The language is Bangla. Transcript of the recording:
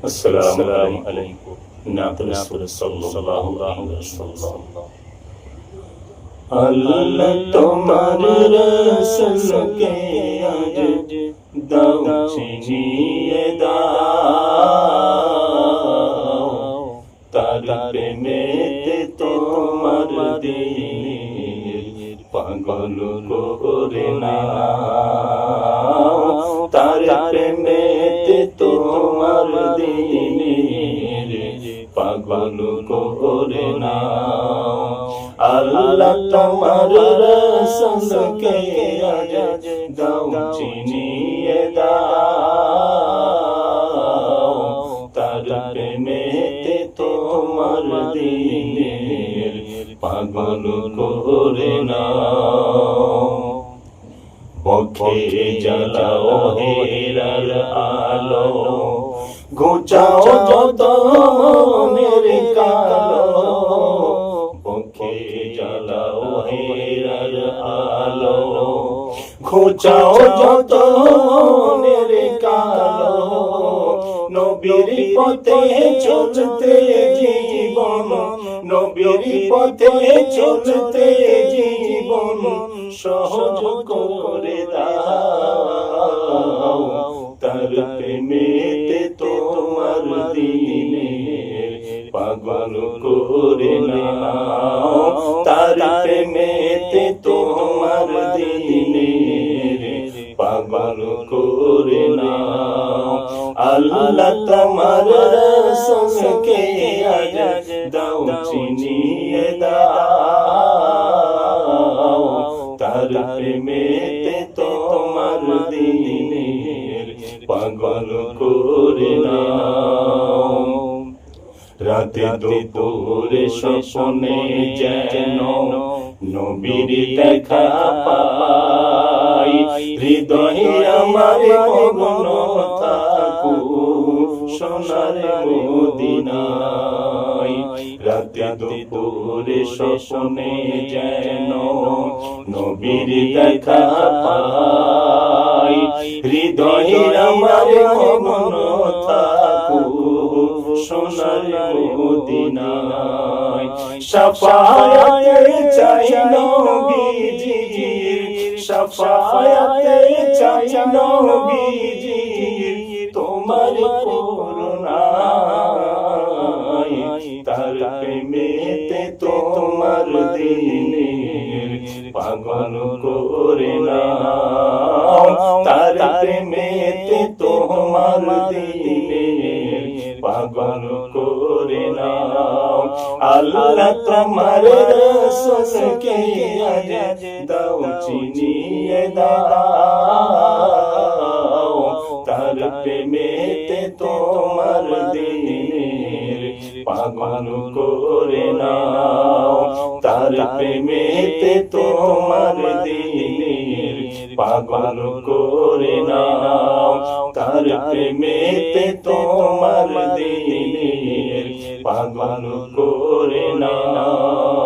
আসসালামু আলাইকুম নাত রাসূল সাল্লাল্লাহু আলাইহি ওয়াসাল্লাম আল্লাহ তোমার রসুলকে আজ দাও চিনিয়ে দাও তার প্রেমেতে তোমার দিনের পাগল করে না তার প্রেমেতে তোমার দিনের পাগল করে না। আল্লাহ তোমার রসুলকে আজ দাও, চিনিয়ে দাও। তার প্রেমেতে তোমার দিনের পাগল করে না। পক্ষে জ্বালাও হেরার আলো। ঘুচাও যত মনের কালো। পক্ষে জ্বালাও হেরার আলো। ঘুচাও যত নবীর পথে চলতে জীবন, নবীর পথে চলতে জীবন, সহজ করে দাও। তার প্রেমেতে তোমার দিনের পাগল করে নাও। তার প্রেমেতে তোমার দিনের পাগল করে নাও। আল্লাহ তোমার রসুলকে আজ দাও, চিনিয়ে দাও। তার প্রেমেতে তোমার দিনের পাগল করে নাও। রাতে দুপুরে স্বপ্নে যেন নবীর দেখা পাই। হৃদয়ে আমার মগ্ন সোনার মদিনায় রাতে দুপুরে স্বপ্নে যেন নবীর দেখা পাই। হৃদয়ে আমার মগ্ন থাকু সোনার মদিনায় সাফায়াতে চাই নবীজির, সাফায়াতে চাই তোমার করুণায় তার প্রেমেতে তোমার দিনের পাগল করে না তার প্রেমেতে তোমার দিনের পাগল করে না আল্লাহ তোমার রসুলকে আজ দাও, চিনিয়ে দাও। প্রেমেতে তোমার দিনের পাগল করে নাও। তার প্রেমেতে তোমার দিনের পাগল করে নাও। তার প্রেমেতে তোমার দিনের পাগল করে নাও।